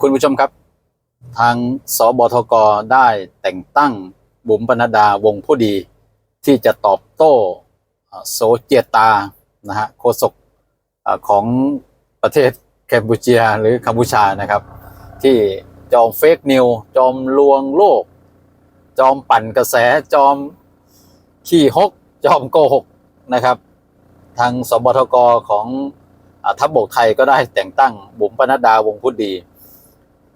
คุณผู้ชมครับ ทางสบทกได้แต่งตั้งบุ๋มปนัดดาวงผู้ดี ที่จะตอบโต้โซเจตานะฮะโฆษกของประเทศแคมพูเชียหรือกัมพูชานะครับ ที่จอมเฟกนิวจอมลวงโลก จอมปั่นกระแสจอมขี้ฮก จอมโกหกนะครับ ทางสบทกของอทัพบกไทยก็ได้แต่งตั้งบุ๋มปนัดดาวงพุทธดี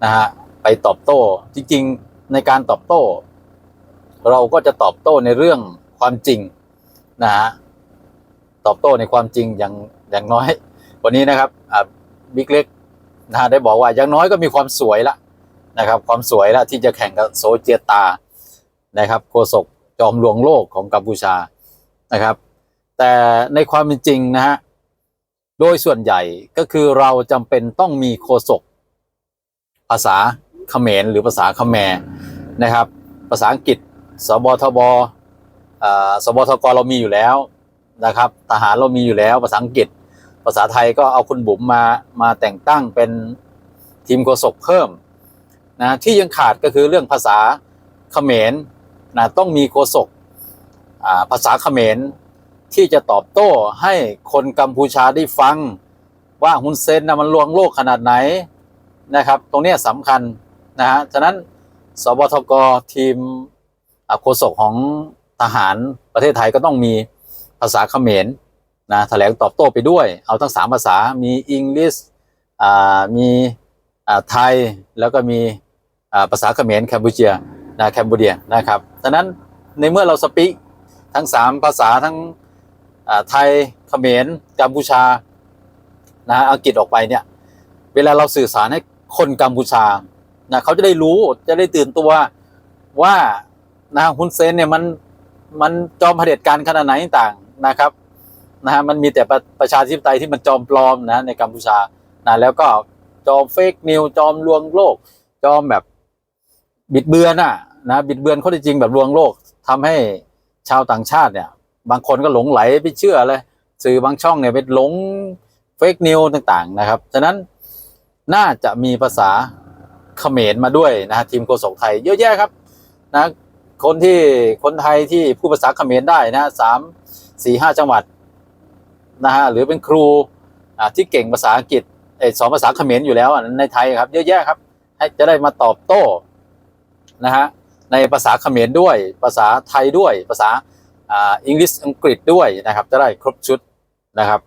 นะฮะไปตอบโต้ จริง ๆ ในการตอบโต้ เราก็จะตอบโต้ในเรื่องความจริงนะฮะตอบโต้ในความจริงอย่างอย่างน้อย วันนี้นะครับบิ๊กเล็กนะฮะได้บอกว่าอย่างน้อยก็มีความสวยละนะครับ ความสวยละที่จะแข่งกับโซเจตานะครับโฆษกจอมลวงโลกของกัมพูชานะครับ แต่ในความเป็นจริงนะฮะโดยส่วนใหญ่ก็คือเราจำเป็นต้องมีโฆษก ภาษาเขมรหรือภาษาเขมรนะครับ ภาษาอังกฤษ สบทบสบทกเรามีอยู่แล้วนะครับ ทหารเรามีอยู่แล้ว ภาษาอังกฤษ ภาษาไทยก็เอาคุณบุ๋มมามาแต่งตั้งเป็นทีมโฆษกเพิ่มนะที่ยังขาดก็คือเรื่องภาษาเขมรนะต้องมีโฆษกภาษาเขมรที่จะตอบโต้ให้คนกัมพูชาได้ฟังว่าฮุนเซนนะมันลวงโลกขนาดไหน นะครับ ตรงนี้สำคัญนะฮะฉะนั้นสบทกทีมโฆษกของทหารประเทศไทยก็ต้องมีภาษาเขมรนะแถลงตอบโต้ไปด้วย เอาทั้งสามภาษา มีอังกฤษอ่ามีอ่าไทย แล้วก็มีอ่าภาษาเขมรแคมบูเจียนะแคมบูเดียนะครับ ฉะนั้นในเมื่อเราสปีกทั้งสามภาษาทั้งอ่าไทยเขมรกัมพูชานะฮะอังกฤษออกไปเนี่ย เวลาเราสื่อสารให้ คนกัมพูชานะเขาจะได้รู้จะได้ตื่นตัวว่านะฮุนเซนเนี่ยมันมันจอมเผด็จการขนาดไหนต่างนะครับนะฮะมันมีแต่ประประชาธิปไตยที่มันจอมปลอมนะในกัมพูชานะแล้วก็จอมเฟกนิวจอมลวงโลก จอมแบบบิดเบือนอะนะบิดเบือนข้อเท็จจริงแบบลวงโลกทำให้ชาวต่างชาติเนี่ย บางคนก็หลงไหลไปเชื่อเลยสื่อบางช่องเนี่ยไปหลงเฟกนิวต่าง ๆ นะครับฉะนั้น น่าจะมีภาษาเขมรมาด้วยนะฮะทีมโฆษกไทยเยอะแยะครับนะคนที่คนไทยที่พูดภาษาเขมรได้นะสามสี่ห้าจังหวัดนะฮะหรือเป็นครูที่เก่งภาษาอังกฤษสอนภาษาเขมรอยู่แล้วในไทยครับ เยอะแยะครับ ให้จะได้มาตอบโต้นะฮะในภาษาเขมรด้วย ภาษาไทยด้วย ภาษาอ่าอังกฤษอังกฤษด้วยนะครับ จะได้ครบชุดนะครับ